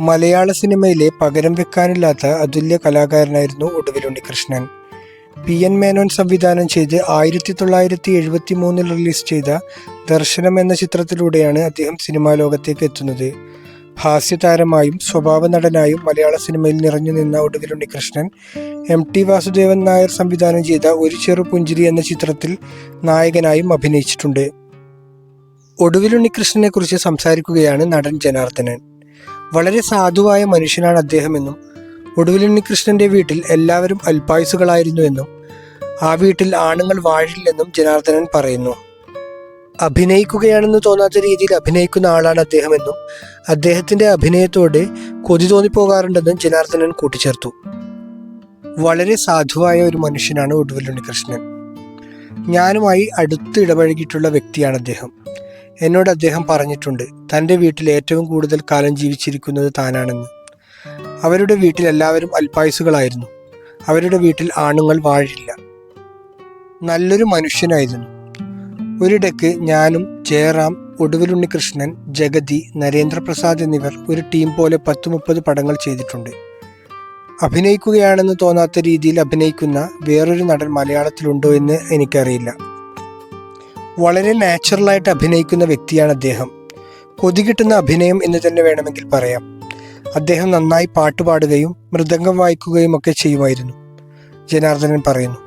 മലയാള സിനിമയിലെ പകരം വെക്കാനില്ലാത്ത അതുല്യ കലാകാരനായിരുന്നു ഒടുവിൽ ഉണ്ണികൃഷ്ണൻ പി. എൻ. മേനോൻ സംവിധാനം ചെയ്ത് ആയിരത്തി തൊള്ളായിരത്തി എഴുപത്തി മൂന്നിൽ റിലീസ് ചെയ്ത ദർശനം എന്ന ചിത്രത്തിലൂടെയാണ് അദ്ദേഹം സിനിമാ ലോകത്തേക്ക് എത്തുന്നത്. ഹാസ്യതാരമായും സ്വഭാവ നടനായും മലയാള സിനിമയിൽ നിറഞ്ഞു നിന്ന ഒടുവിൽ ഉണ്ണികൃഷ്ണൻ എം. ടി. വാസുദേവൻ നായർ സംവിധാനം ചെയ്ത ഒരു ചെറു പുഞ്ചിരി എന്ന ചിത്രത്തിൽ നായകനായും അഭിനയിച്ചിട്ടുണ്ട്. ഒടുവിലുണ്ണികൃഷ്ണനെ കുറിച്ച് സംസാരിക്കുകയാണ് നടൻ ജനാർദ്ദനൻ. വളരെ സാധുവായ മനുഷ്യനാണ് അദ്ദേഹമെന്നും ഒടുവിൽ ഉണ്ണികൃഷ്ണന്റെ വീട്ടിൽ എല്ലാവരും അൽപായുസുകളായിരുന്നുവെന്നും ആ വീട്ടിൽ ആണുങ്ങൾ വാഴില്ലെന്നും ജനാർദ്ദനൻ പറയുന്നു. അഭിനയിക്കുകയാണെന്ന് തോന്നാത്ത രീതിയിൽ അഭിനയിക്കുന്ന ആളാണ് അദ്ദേഹമെന്നും അദ്ദേഹത്തിന്റെ അഭിനയത്തോടെ കൊതി തോന്നിപ്പോകാറുണ്ടെന്നും ജനാർദ്ദനൻ കൂട്ടിച്ചേർത്തു. വളരെ സാധുവായ ഒരു മനുഷ്യനാണ് ഒടുവിൽ ഉണ്ണികൃഷ്ണൻ ഞാനുമായി അടുത്ത് ഇടപഴകിയിട്ടുള്ള വ്യക്തിയാണ് അദ്ദേഹം. എന്നോട് അദ്ദേഹം പറഞ്ഞിട്ടുണ്ട് തന്റെ വീട്ടിൽ ഏറ്റവും കൂടുതൽ കാലം ജീവിച്ചിരിക്കുന്നത് താനാണെന്ന്. അവരുടെ വീട്ടിൽ എല്ലാവരും അൽപായുസുകളായിരുന്നു അവരുടെ വീട്ടിൽ ആണുങ്ങൾ വാഴില്ല. നല്ലൊരു മനുഷ്യനായിരുന്നു. ഒരിടയ്ക്ക് ഞാനും ജയറാം ഒടുവിലുണ്ണികൃഷ്ണൻ ജഗതി നരേന്ദ്രപ്രസാദ് എന്നിവർ ഒരു ടീം പോലെ പത്ത് മുപ്പത് പടങ്ങൾ ചെയ്തിട്ടുണ്ട്. അഭിനയിക്കുകയാണെന്ന് തോന്നാത്ത രീതിയിൽ അഭിനയിക്കുന്ന വേറൊരു നടൻ മലയാളത്തിലുണ്ടോ എന്ന് എനിക്കറിയില്ല. വളരെ നാച്ചുറലായിട്ട് അഭിനയിക്കുന്ന വ്യക്തിയാണ് അദ്ദേഹം. കൊതി കിട്ടുന്ന അഭിനയം എന്ന് തന്നെ വേണമെങ്കിൽ പറയാം. അദ്ദേഹം നന്നായി പാട്ടുപാടുകയും മൃദംഗം വായിക്കുകയും ഒക്കെ ചെയ്യുമായിരുന്നു. ജനാർദ്ദനൻ പറയുന്നു